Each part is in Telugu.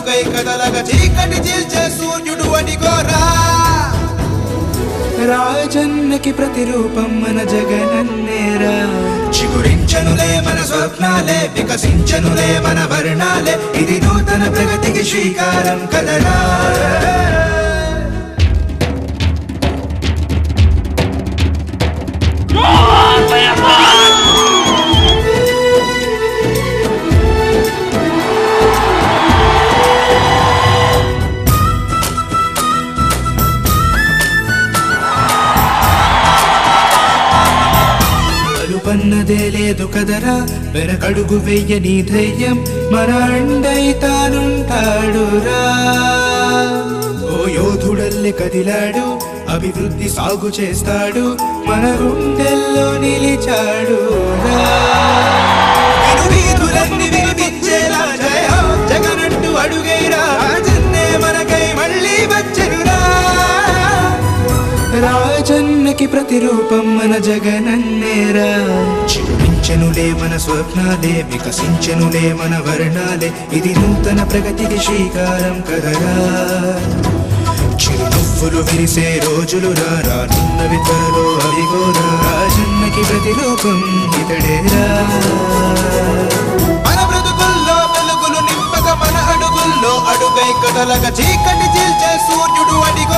అడుగై కదలగ చీకటి చీల్చే సూర్యుడు అడిగోరా రాజన్నకి ప్రతిరూపం మన జగనన్నేరా చిగురించనులే మన స్వప్నాలే వికసించనులే మన వర్ణాలే ఇది నూతన ప్రగతికి శ్రీకారం కదరా అలుపన్నదే లేదు కదరా. వెనకడుగు వెయ్యని ధైర్యం. మన అండై తానుంటాడురా. ఓ యోధుడల్లె కదిలాడు. అభివృద్ధి సాగు చేస్తాడు. మన గుండెల్లో నిలిచాడు రా రాజన్నకి ప్రతిరూపం మన జగనన్నేరా చిరుమించనులే మన స్వప్నాలే వికసించనులే మన వర్ణాలే. ఇది నూతన ప్రగతికి శ్రీకారం కదరా. చిరునవ్వులు విరిసే రోజులు రా రానున్నవి త్వరలో అవిగోరా రాజన్నకి ప్రతిరూపం ఇతడేరా మన బ్రతుకుల్లో వెలుగులు నింపక మన అడుగుల్లో అడుగై కదలగ చీకటి చీల్చే సూర్యుడు అడిగో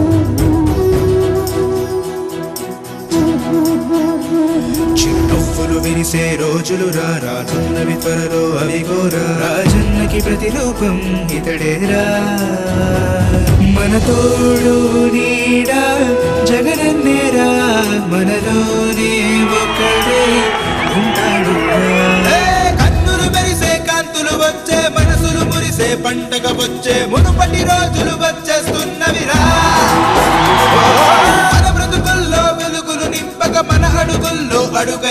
చిరునవ్వులు విరిసే రోజులు రా రానున్నవి త్వరలో అవి గోరా. రాజన్నకి ప్రతిరూపం ఇతడేరా. మన తోడు నీడా జగనన్నేరా మనలోనే ఒక్కడే ఉంటాడు కన్నులు మెరిసే కాంతులు వచ్చే మనసులు మురిసే పంటగ వచ్చే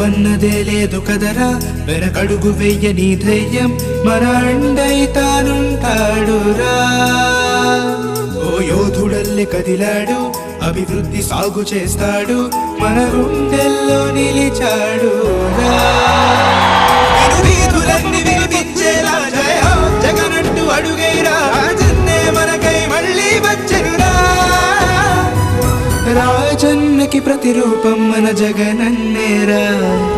అలుపన్నదే లేదు కదరా వెనకడుగు వెయ్యని ధైర్యం మన అండై ఓ యోధుడల్లె కదిలాడు అభివృద్ధి సాగు చేస్తాడు మన గుండెల్లో నిలిచాడు రా ప్రతిరూపం మన జగనన్నేరా.